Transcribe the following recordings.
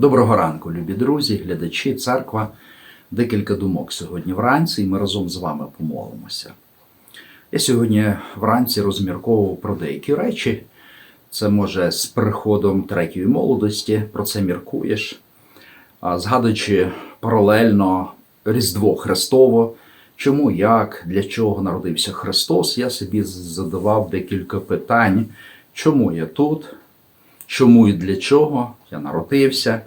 Доброго ранку, любі друзі, глядачі, церква. Декілька думок сьогодні вранці, і ми разом з вами помолимося. Я сьогодні вранці розмірковував про деякі речі. Це може з приходом третьої молодості, про це міркуєш, згадуючи паралельно Різдво Христово, чому, як, для чого народився Христос, я собі задавав декілька питань, чому я тут, чому і для чого я народився,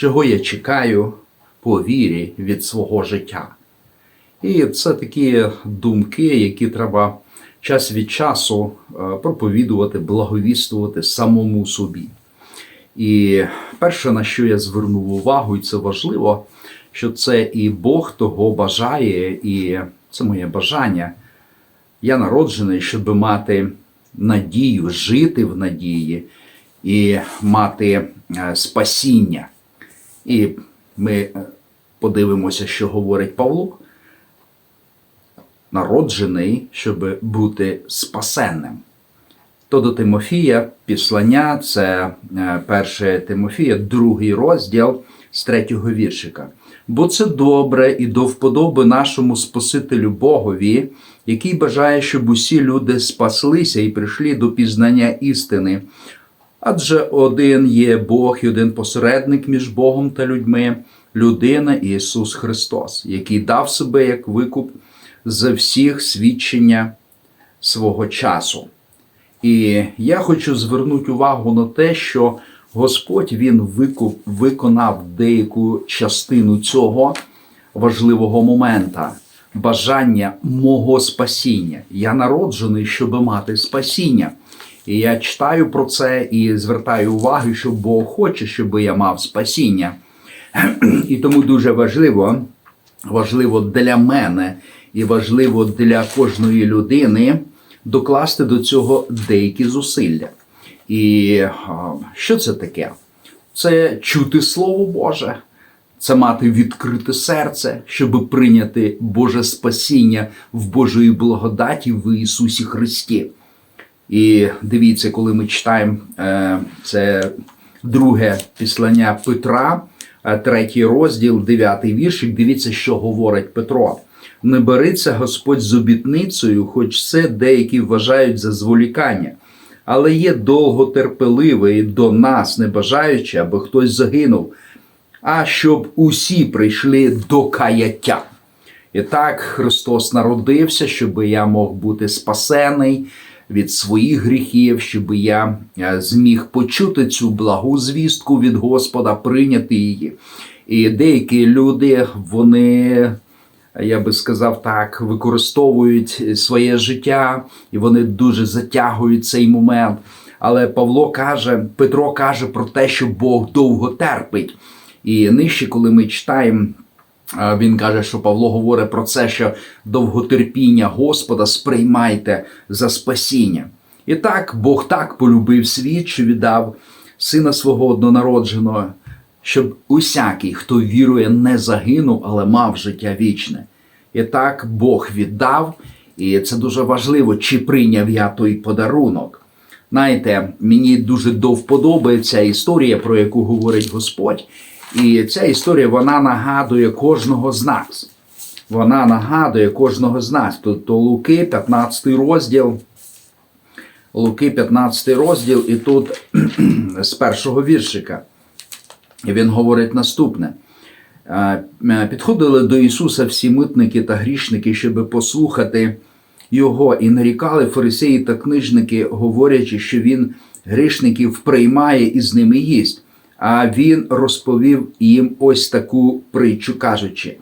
чого я чекаю по вірі від свого життя. І це такі думки, які треба час від часу е, проповідувати, благовістувати самому собі. І перше, на що я звернув увагу, і це важливо, що це і Бог того бажає, і це моє бажання. Я народжений, щоб мати надію, жити в надії і мати е, спасіння. І ми подивимося, що говорить Павло. Народжений, щоб бути спасенним. То до Тимофія післання це е, перше Тимофія, другий розділ з третього віршика. Бо це добре і до вподоби нашому Спасителю Богові, який бажає, щоб усі люди спаслися і прийшли до пізнання істини. Адже один є Бог і один посередник між Богом та людьми, людина Ісус Христос, який дав себе як викуп за всіх свідчення свого часу. І я хочу звернути увагу на те, що Господь Він викуп, виконав деяку частину цього важливого момента, бажання мого спасіння. Я народжений, щоб мати спасіння. І я читаю про це і звертаю увагу, що Бог хоче, щоб я мав спасіння. І тому дуже важливо, важливо для мене і важливо для кожної людини докласти до цього деякі зусилля. І що це таке? Це чути Слово Боже, це мати відкрите серце, щоб прийняти Боже спасіння в Божої благодаті в Ісусі Христі. І дивіться, коли ми читаємо е, це друге післання Петра, е, третій розділ, дев'ятий віршик, дивіться, що говорить Петро. Не бериться Господь з обітницею, хоч це деякі вважають за зволікання, але є довготерпеливий до нас, не бажаючи, аби хтось загинув, а щоб усі прийшли до каяття. І так Христос народився, щоб я мог бути спасений від своїх гріхів, щоб я е, зміг почути цю благу звістку від Господа, прийняти її. І деякі люди, вони, я би сказав так, використовують своє життя, і вони дуже затягують цей момент. Але Павло каже, Петро каже про те, що Бог довго терпить. І нижче, коли ми читаємо. Він каже, що Павло говорить про це, що довготерпіння Господа сприймайте за спасіння. І так, Бог так полюбив світ, що віддав сина свого однонародженого, щоб усякий, хто вірує, не загинув, але мав життя вічне. І так Бог віддав, і це дуже важливо, чи прийняв я той подарунок. Знаєте, мені дуже до вподоби історія, про яку говорить Господь. І ця історія вона нагадує кожного з нас. Вона нагадує кожного з нас. Тобто Луки, 15 розділ. Луки, 15 розділ, і тут з першого віршика. Він говорить наступне. Е, Підходили до Ісуса всі митники та грішники, щоб послухати Його, і нарікали фарисеї та книжники, говорячи, що Він грішників приймає і з ними їсть. А він розповів їм ось таку притчу, кажучи: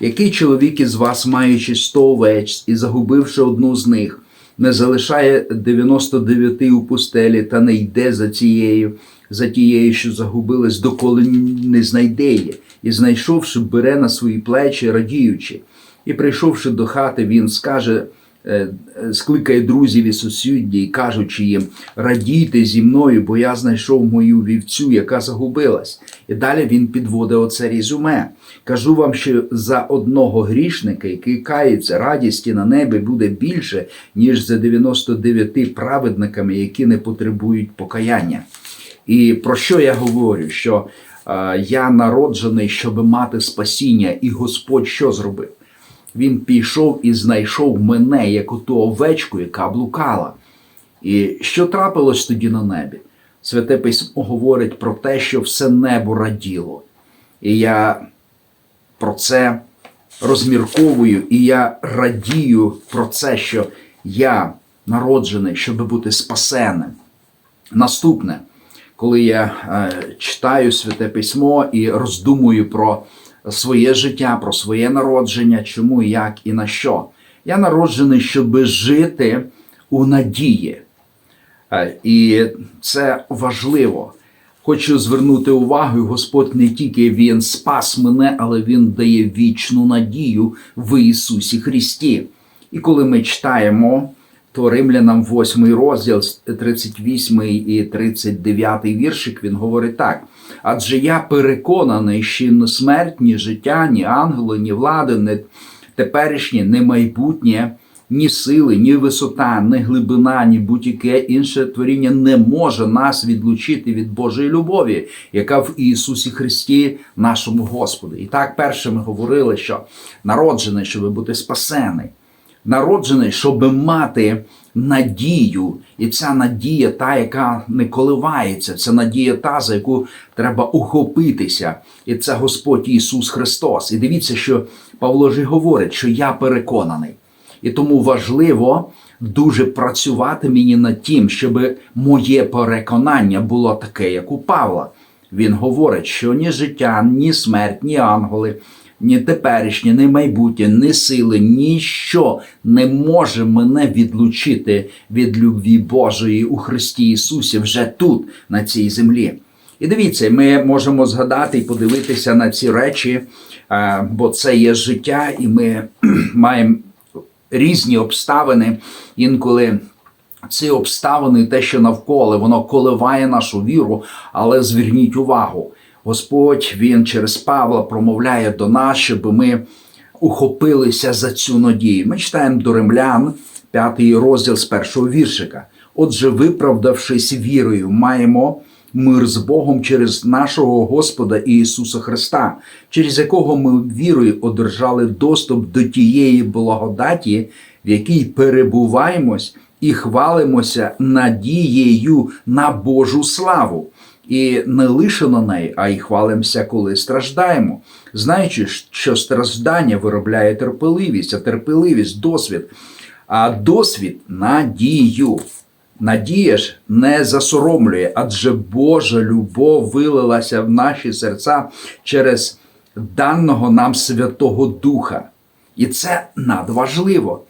який чоловік із вас, маючи сто овець і загубивши одну з них, не залишає 99 у пустелі та не йде за цією, за тією, що загубилась, доколи не знайде її, і знайшовши, бере на свої плечі, радіючи. І прийшовши до хати, він скаже. Е, скликає друзів і сусідів кажучи їм: радійте зі мною, бо я знайшов мою вівцю, яка загубилась. І далі він підводить оце резюме. Кажу вам, що за одного грішника, який кається, радісті на небі буде більше, ніж за 99 праведниками, які не потребують покаяння. І про що я говорю? Що е, я народжений, щоб мати спасіння, і Господь що зробив? Він пішов і знайшов мене, як оту овечку, яка блукала. І що трапилось тоді на небі? Святе письмо говорить про те, що все небо раділо. І я про це розмірковую, і я радію про це, що я народжений, щоб бути спасенним. Наступне, коли я е, читаю святе письмо і роздумую про своє життя, про своє народження, чому, як і на що. Я народжений, щоб жити у надії. Е, І це важливо. Хочу звернути увагу, Господь не тільки Він спас мене, але Він дає вічну надію в Ісусі Христі. І коли ми читаємо, то Римлянам 8 розділ, 38 і 39 віршик, він говорить так. Адже я переконаний, що смерть, ні життя, ні ангели, ні влади, ні теперішнє, ні майбутнє, ні сили, ні висота, ні глибина, ні будь-яке інше творіння не може нас відлучити від Божої любові, яка в Ісусі Христі, нашому Господу. І так, перше ми говорили, що народжений, щоб бути спасений народжений, щоб мати надію, і ця надія, та, яка не коливається, це надія та, за яку треба ухопитися. І це Господь Ісус Христос. І дивіться, що Павло ж говорить, що я переконаний. І тому важливо дуже працювати мені над тим, щоб моє переконання було таке, як у Павла. Він говорить, що ні життя, ні смерть, ні ангели, ні теперішнє, ні майбутнє, ні сили, ніщо не може мене відлучити від любві Божої у Христі Ісусі вже тут, на цій землі. І дивіться, ми можемо згадати і подивитися на ці речі, е, бо це є життя, і ми маємо різні обставини інколи. Ці обставини, те, що навколо, воно коливає нашу віру, але зверніть увагу, Господь Він через Павла промовляє до нас, щоб ми ухопилися за цю надію. Ми читаємо до римлян, п'ятий розділ з першого віршика. Отже, виправдавшись вірою, маємо мир з Богом через нашого Господа Ісуса Христа, через якого ми вірою одержали доступ до тієї благодаті, в якій перебуваємось і хвалимося надією на Божу славу. І не лише на неї, а й хвалимося, коли страждаємо, знаючи, що страждання виробляє терпеливість, а терпеливість досвід, а досвід надію. Надія ж не засоромлює, адже Божа любов вилилася в наші серця через даного нам Святого Духа. І це надважливо.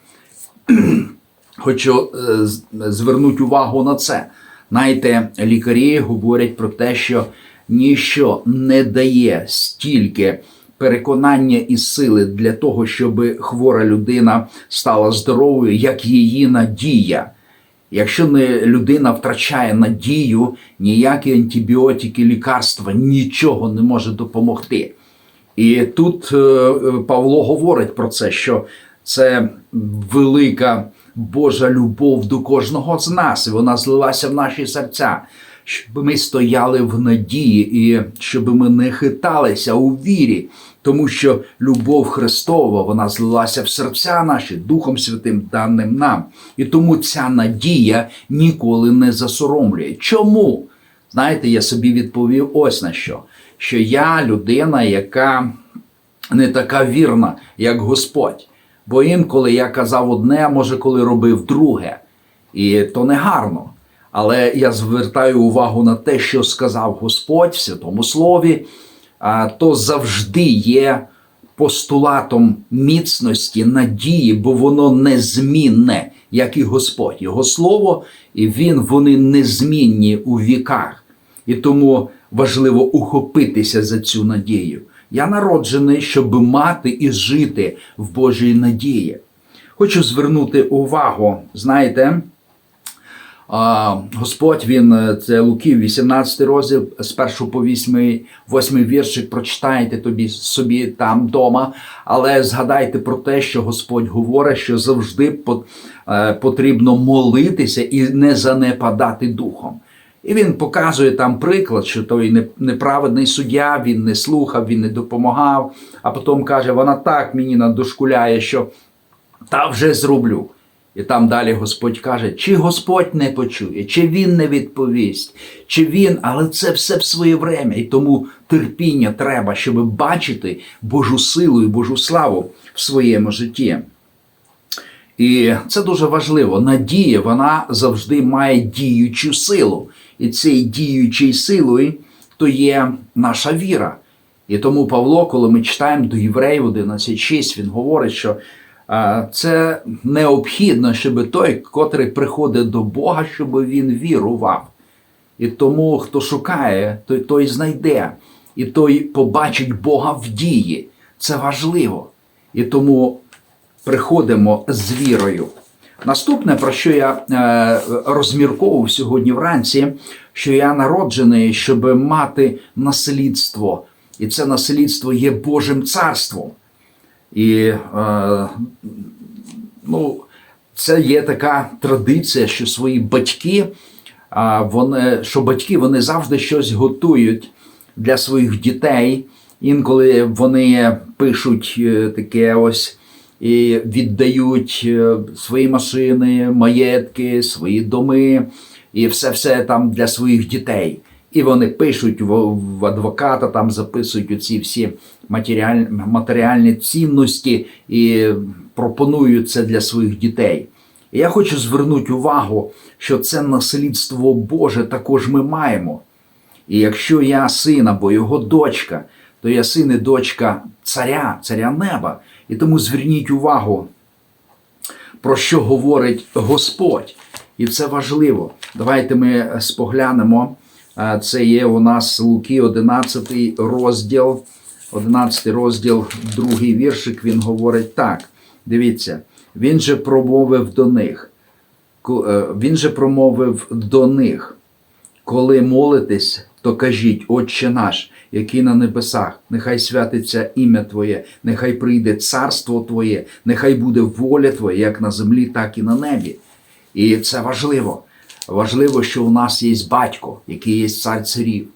Хочу е, звернути увагу на це. Знаєте, лікарі говорять про те, що ніщо не дає стільки переконання і сили для того, щоб хвора людина стала здоровою, як її надія. Якщо не людина втрачає надію, ніякі антибіотики, лікарства нічого не може допомогти. І тут е, Павло говорить про це, що це велика Божа любов до кожного з нас, і вона злилася в наші серця, щоб ми стояли в надії і щоб ми не хиталися у вірі, тому що любов Христова вона злилася в серця наші Духом Святим даним нам. І тому ця надія ніколи не засоромлює. Чому? Знаєте, я собі відповів ось на що: що я людина, яка не така вірна, як Господь. Бо інколи я казав одне, а може, коли робив друге. І то не гарно. Але я звертаю увагу на те, що сказав Господь в Святому Слові, то завжди є постулатом міцності, надії, бо воно незмінне, як і Господь. Його слово і він вони незмінні у віках. І тому важливо ухопитися за цю надію. Я народжений, щоб мати і жити в Божій надії. Хочу звернути увагу, знаєте, Господь він е, це Луків, 18 розділ з 1 по 8, 8 віршик прочитайте тобі собі там вдома, але згадайте про те, що Господь говорить, що завжди е, потрібно молитися і не занепадати духом. І він показує там приклад, що той неправедний суддя, він не слухав, він не допомагав, а потім каже, вона так мені надошкуляє, що та вже зроблю. І там далі Господь каже, чи Господь не почує, чи Він не відповість, чи Він, але це все в своє время. І тому терпіння треба, щоб бачити Божу силу і Божу славу в своєму житті. І це дуже важливо. Надія вона завжди має діючу силу. І цією діючою силою то є наша віра. І тому Павло, коли ми читаємо до Євреїв 11.6, він говорить, що це необхідно, щоб той, котрий приходить до Бога, щоб він вірував. І тому, хто шукає, той, той знайде, і той побачить Бога в дії. Це важливо. І тому приходимо з вірою. Наступне, про що я е, розмірковував сьогодні вранці, що я народжений, щоб мати наслідство. І це наслідство є Божим царством. І е, ну, це є така традиція, що свої батьки, вони, що батьки вони завжди щось готують для своїх дітей. Інколи вони пишуть е, таке ось і віддають е, свої машини, маєтки, свої доми і все все там для своїх дітей. І вони пишуть в, адвоката, там записують оці всі матеріаль, матеріальні цінності і пропонують це для своїх дітей. І я хочу звернути увагу, що це наслідство Боже також ми маємо. І якщо я син або його дочка, то я син і дочка царя, царя неба. І тому зверніть увагу, про що говорить Господь. І це важливо. Давайте ми споглянемо. Е, Це є у нас Луки 11 розділ, 11 розділ, другий віршик, він говорить так. Дивіться, він же промовив до них. е, Він же промовив до них. Коли молитесь, то кажіть, Отче наш, який на небесах, нехай святиться ім'я Твоє, нехай прийде царство Твоє, нехай буде воля Твоя, як на землі, так і на небі. І це важливо. Важливо, що у нас є батько, який є цар царів.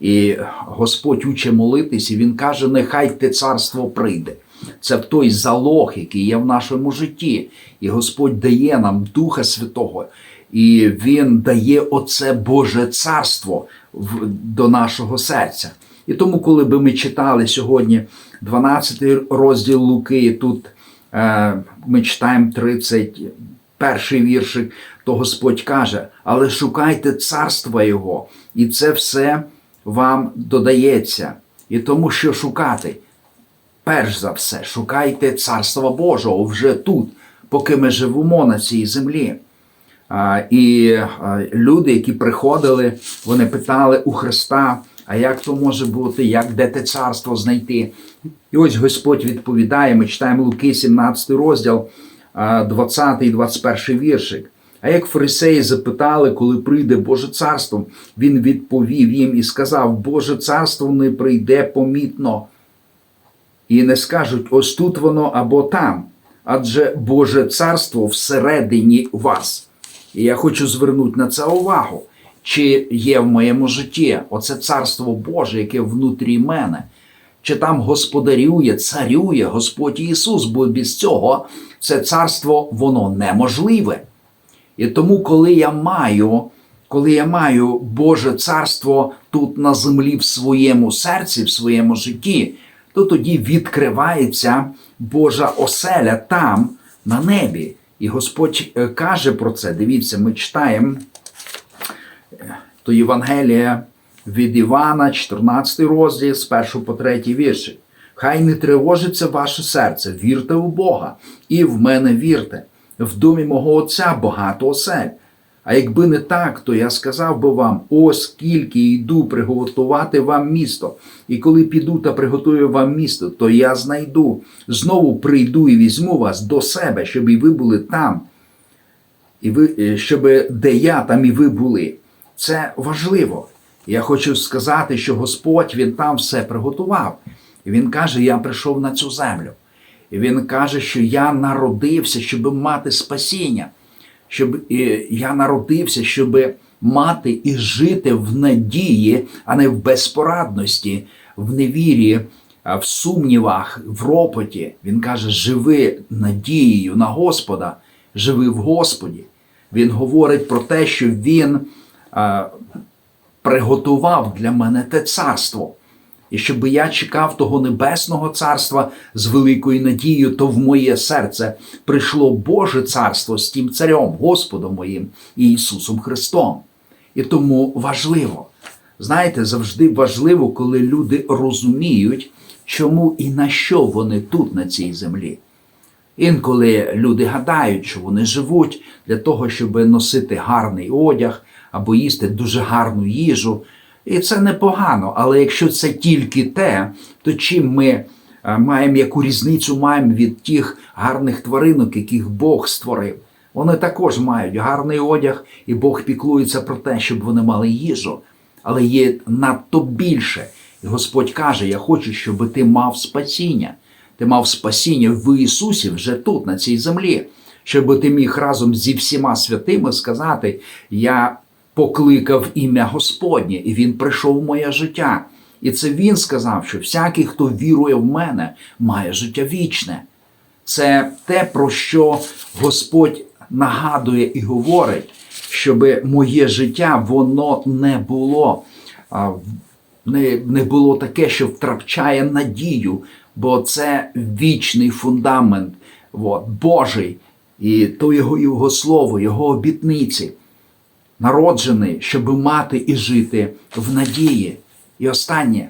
І Господь уче молитись, і Він каже: нехай те царство прийде. Це той залог, який є в нашому житті. І Господь дає нам Духа Святого, і Він дає оце Боже царство в- до нашого серця. І тому, коли би ми читали сьогодні 12 розділ Луки, тут е, ми читаємо 31 віршик, то Господь каже: але шукайте царства Його, і це все вам додається. І тому, що шукати, перш за все, шукайте царства Божого вже тут, поки ми живемо на цій землі. І люди, які приходили, вони питали у Христа, а як то може бути, як де те царство знайти? І ось Господь відповідає, ми читаємо Луки, 17 розділ, 20 і 21 віршик. А як фарисеї запитали, коли прийде Боже царство, він відповів їм і сказав: Боже царство не прийде помітно, і не скажуть ось тут воно або там, адже Боже царство всередині вас. І я хочу звернути на це увагу. Чи є в моєму житті оце царство Боже, яке внутрі мене, чи там господарює, царює Господь Ісус, бо без цього це царство воно неможливе. І тому, коли я маю, коли я маю Боже царство тут на землі в своєму серці, в своєму житті, то тоді відкривається Божа оселя там, на небі. І Господь е, каже про це. Дивіться, ми читаємо е, то Євангелія від Івана, 14 розділ, з 1 по 3 вірші. Хай не тривожиться ваше серце, вірте у Бога, і в мене вірте. В домі мого Отця багато осель. А якби не так, то я сказав би вам: ось скільки йду приготувати вам місто. І коли піду та приготую вам місто, то я знайду. Знову прийду і візьму вас до себе, щоб і ви були там, і ви, е, щоб де я, там і ви були. Це важливо. Я хочу сказати, що Господь Він там все приготував. Він каже: Я прийшов на цю землю. Він каже, що я народився, щоб мати спасіння, щоб е, я народився, щоб мати і жити в надії, а не в безпорадності, в невірі, в сумнівах, в ропоті. Він каже: живи надією на Господа, живи в Господі. Він говорить про те, що він приготував для мене те царство. І щоб я чекав того небесного царства з великою надією, то в моє серце прийшло Боже царство з тим царем, Господом моїм і Ісусом Христом. І тому важливо, знаєте, завжди важливо, коли люди розуміють, чому і на що вони тут, на цій землі. Інколи люди гадають, що вони живуть для того, щоб носити гарний одяг або їсти дуже гарну їжу. І це непогано, але якщо це тільки те, то чим ми е, маємо яку різницю маємо від тих гарних тваринок, яких Бог створив? Вони також мають гарний одяг, і Бог піклується про те, щоб вони мали їжу. Але є надто більше. І Господь каже: Я хочу, щоб ти мав спасіння. Ти мав спасіння в Ісусі вже тут, на цій землі, щоб ти міг разом зі всіма святими сказати: Я покликав ім'я Господнє, і Він прийшов в моє життя. І це Він сказав, що всякий, хто вірує в мене, має життя вічне. Це те, про що Господь нагадує і говорить, щоб моє життя воно не було, не, було таке, що втрачає надію, бо це вічний фундамент от, Божий, і то його, його слово, його обітниці народжений, щоб мати і жити в надії. І останнє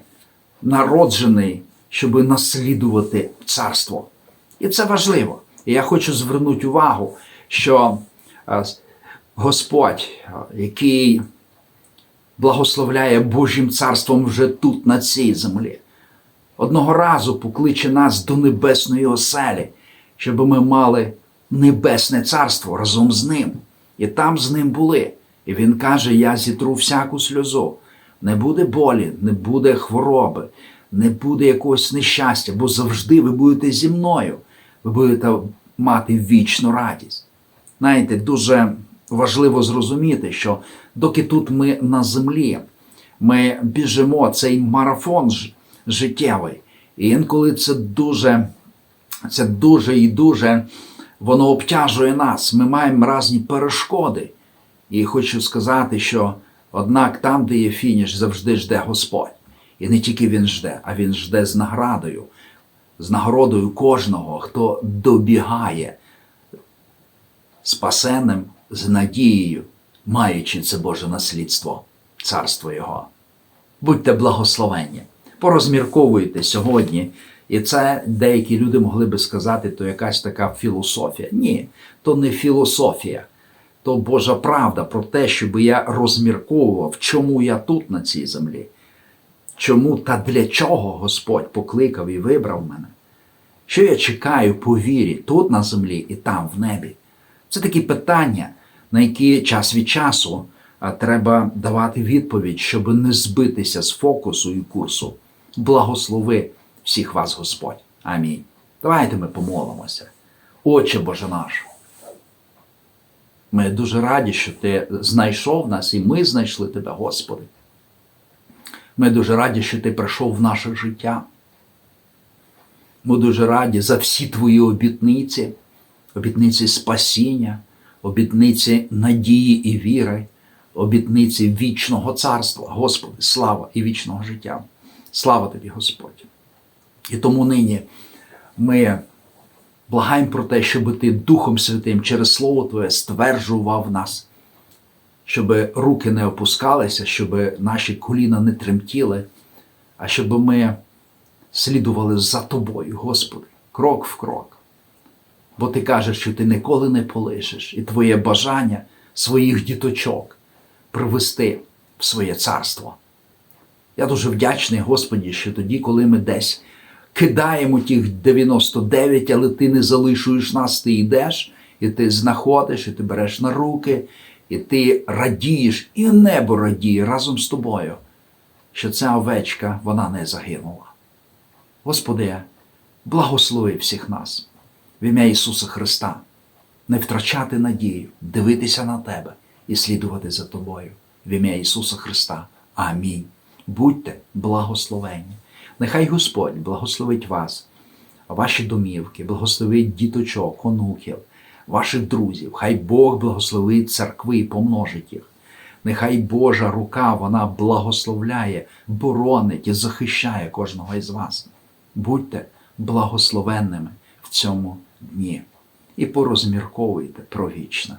народжений, щоб наслідувати царство. І це важливо. І я хочу звернути увагу, що е, Господь, е, який благословляє Божим царством вже тут, на цій землі, одного разу покличе нас до небесної оселі, щоб ми мали небесне царство разом з ним. І там з ним були. І він каже: Я зітру всяку сльозу. Не буде болі, не буде хвороби, не буде якогось нещастя, бо завжди ви будете зі мною. Ви будете мати вічну радість. Знаєте, дуже важливо зрозуміти, що доки тут ми на землі, ми біжимо цей марафон життєвий. І інколи це дуже, це дуже і дуже воно обтяжує нас. Ми маємо різні перешкоди. І хочу сказати, що однак там, де є фініш, завжди жде Господь. І не тільки Він жде, а Він жде з наградою, з нагородою кожного, хто добігає спасенним з надією, маючи це Боже наслідство, царство Його. Будьте благословенні, порозмірковуйте сьогодні. І це деякі люди могли би сказати, то якась така філософія. Ні, то не філософія то Божа правда про те, щоб я розмірковував, чому я тут на цій землі, чому та для чого Господь покликав і вибрав мене, що я чекаю по вірі тут на землі і там в небі. Це такі питання, на які час від часу треба давати відповідь, щоб не збитися з фокусу і курсу. Благослови всіх вас, Господь. Амінь. Давайте ми помолимося. Отче Боже наш. Ми дуже раді, що ти знайшов нас, і ми знайшли тебе, Господи. Ми дуже раді, що ти прийшов в наше життя. Ми дуже раді за всі твої обітниці, обітниці спасіння, обітниці надії і віри, обітниці вічного царства, Господи, слава і вічного життя. Слава тобі, Господь. І тому нині ми благаємо про те, щоб ти Духом Святим через Слово Твоє стверджував нас, щоб руки не опускалися, щоб наші коліна не тремтіли, а щоб ми слідували за тобою, Господи, крок в крок. Бо ти кажеш, що ти ніколи не полишиш, і твоє бажання своїх діточок привести в своє царство. Я дуже вдячний Господі, що тоді, коли ми десь кидаємо тих 99, але ти не залишуєш нас, ти йдеш, і ти знаходиш, і ти береш на руки, і ти радієш, і небо радіє разом з тобою, що ця овечка вона не загинула. Господи, благослови всіх нас в ім'я Ісуса Христа, не втрачати надію, дивитися на Тебе і слідувати за Тобою. в ім'я Ісуса Христа. Амінь. Будьте благословені. Нехай Господь благословить вас, ваші домівки, благословить діточок, онуків, ваших друзів. Хай Бог благословить церкви помножить їх. Нехай Божа рука вона благословляє, боронить і захищає кожного із вас. Будьте благословенними в цьому дні і порозмірковуйте про вічне.